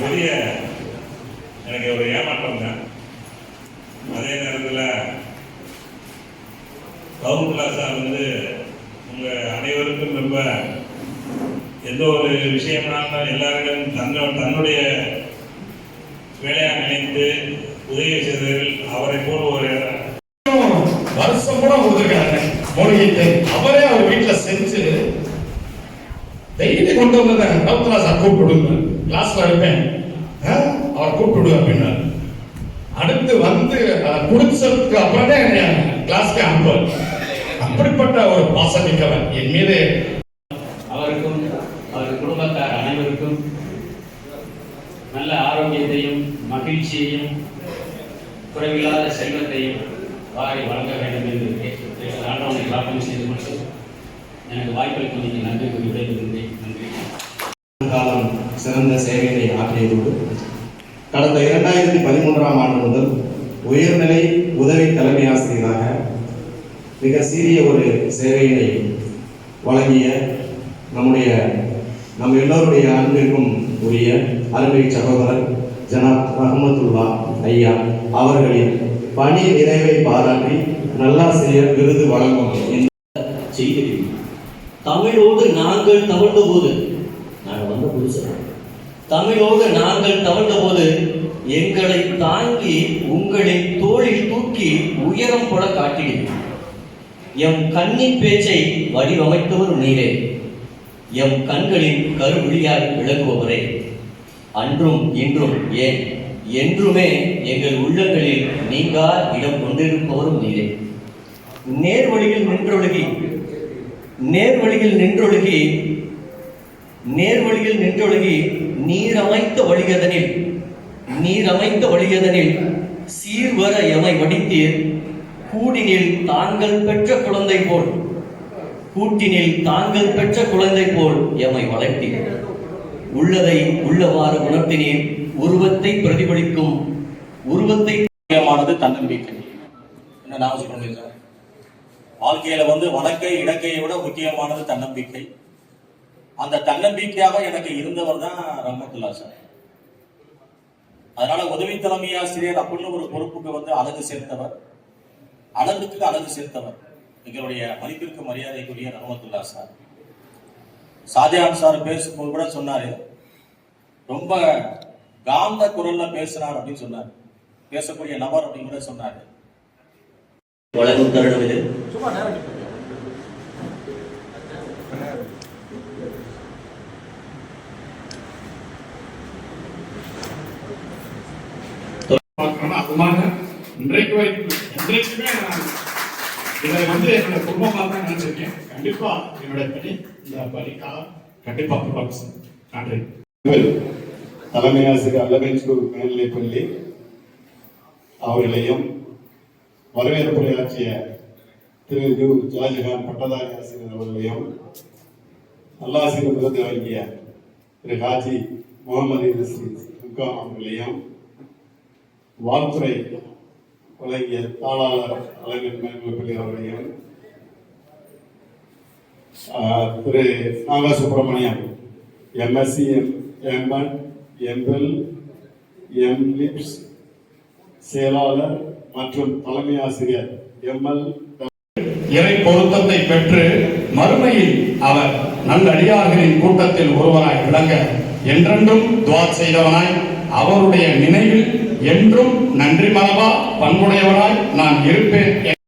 பெரிய எனக்கு ஒரு ஏமாற்றம் தான். அதே நேரத்தில் கவுன் சார் வந்து உங்க அனைவருக்கும் ரொம்ப எந்த ஒரு விஷயம்னாலும் எல்லாரிடம் தன்ன தன்னுடைய வேலையாக நினைத்து உதவி செய்தவர்கள் அவரை போல் ஒரு வருஷம் கூட கொடுத்துருக்காங்க மொழியிட்டு அவரே அவர் வீட்டில் செஞ்சு டெய்லி கொண்டு வந்தத கவுத்தலா சார் கூப்பிடுங்க. கிளாஸ்ல இருப்பேன். ஆ, அவர் கூப்பிடு அப்படின்னாரு. அடுத்து வந்து அஹ், குடிச்சதுக்கு அப்புறமே கிளாஸ்க்கு அனுப்புவார். அப்படிப்பட்ட ஒரு பாசமிக்கவன் என் மீது அவருக்கும் அவர் குடும்பத்தார் அனைவருக்கும் நல்ல ஆரோக்கியத்தையும் மகிழ்ச்சியையும் குறைவில்லாத செல்வத்தையும் வாரி வழங்க வேண்டும் என்று கேட்டு ஆண்டவனை பிரார்த்தனை செய்து கொண்டு எனக்கு வாய்ப்பளிக்கும் நீங்கள் நன்றி கூறி விடைபெறுகிறேன். நன்றி. சிறந்த சேவையை ஆற்றியதோடு கடந்த இரண்டாயிரத்தி பதிமூன்றாம் ஆண்டு முதல் உயர்நிலை உதவி தலைமை ஆசிரியராக மிக சீரிய ஒரு சேவையினை வழங்கிய நம்முடைய நம் எல்லோருடைய அன்பிற்கும் உரிய அருமை சகோதரர் ஜனாப் ரஹமத்துல்லா ஐயா அவர்களின் பணி நிறைவை பாராட்டி நல்லாசிரியர் விருது வழங்கும் என்ற செய்கிறீர்கள் தமிழோடு நாங்கள் தவழ்ந்த போது நாங்கள் வந்த புதுசு தமிழோடு நாங்கள் தவழ்ந்த போது எங்களை தாங்கி உங்களை தோளில் தூக்கி உயரம் போல காட்டினீர். எம் கண்ணின் பேச்சை வடிவமைத்தவர் நீரே. எம் கண்களின் கருவிழியால் விளங்குபவரே. அன்றும் இன்றும் ஏன்? என்றுமே எங்கள் உள்ளங்களில் நீங்கா இடம் கொண்டிருப்பவரும் நீரே. நேர்வழியில் நின்றொழுகி. நேர்வழியில் நின்றொழுகி நேர்வழியில் நின்றொழுகி நீர் அமைத்த வழியதனில் நீர் அமைத்த வழியதனில் சீர்வர எமை வடித்தீர். கூடினில் தாங்கள் பெற்ற குழந்தை போல் கூட்டினில் தாங்கள் பெற்ற குழந்தை போல் எமை வளர்த்தீர். உள்ளதை உள்ளவாறு உணர்த்தினீர். உருவத்தை பிரதிபலிக்கும் உருவத்தை முக்கியமானது தன்னம்பிக்கை. என்ன நான் சொல்றேன் வாழ்க்கையில வந்து வடக்கை இடக்கையை விட முக்கியமானது தன்னம்பிக்கை. அந்த தன்னம்பிக்கையாக எனக்கு இருந்தவர் தான் ரஹமத்துல்லா சார். அதனால உதவி தலைமை ஆசிரியர் அப்படின்னு ஒரு பொறுப்புக்கு வந்து அழகு சேர்த்தவர். அழகுக்கு அழகு சேர்த்தவர். எங்களுடைய மதிப்பிற்கு மரியாதைக்குரிய ரஹமத்துல்லா சார். ஷாஜகான் சார் பேசும்போது கூட சொன்னாரு ரொம்ப காந்த குரல்ல பேசினார் அப்படின்னு சொன்னார். பேசக்கூடிய நபர் அப்படின்னு கூட சொன்னாரு. வழங்கும் தருணம் இது பார்க்கணும் இன்றைக்கு வரைக்கும் என்றைக்குமே நான் இதை வந்து என்னோட குடும்பமாக தான் நினைச்சிருக்கேன் கண்டிப்பா என்னோட பணி இந்த பணிக்காக கண்டிப்பா ப்ரொடக்ஷன் நன்றி. தலைமை ஆசிரியர் அல்லமென்ஸ்கூர் மேல்நிலைப்பள்ளி அவர்களையும் வரவேற்புரையாற்றிய திரு யு ஜாஜகான் பட்டதாரி ஆசிரியர் அவர்களையும் நல்லாசிரியர் விருது வழங்கிய திரு ஹாஜி முகமது ரிஸ்வி முகாம் அவர்களையும் வாழ்த்துறை வழங்கிய தாளாளர் அழகன் மேல்நிலைப்பள்ளி அவர்களையும் திரு நாகா சுப்பிரமணியம் எம்எஸ்சி எம் எம்என் எம்பில் எம்லிப்ஸ் செயலாளர் மற்றும் தலைமை ஆசிரியர் எம்எல். இறை பொருத்தத்தை பெற்று மறுமையில் அவர் நல்லடியார்களின் கூட்டத்தில் ஒருவராய் விளங்க என்றென்றும் துவா செய்தவனாய் அவருடைய நினைவு என்றும் நன்றி மனவா பண்புடையவனாய் நான் இருப்பேன்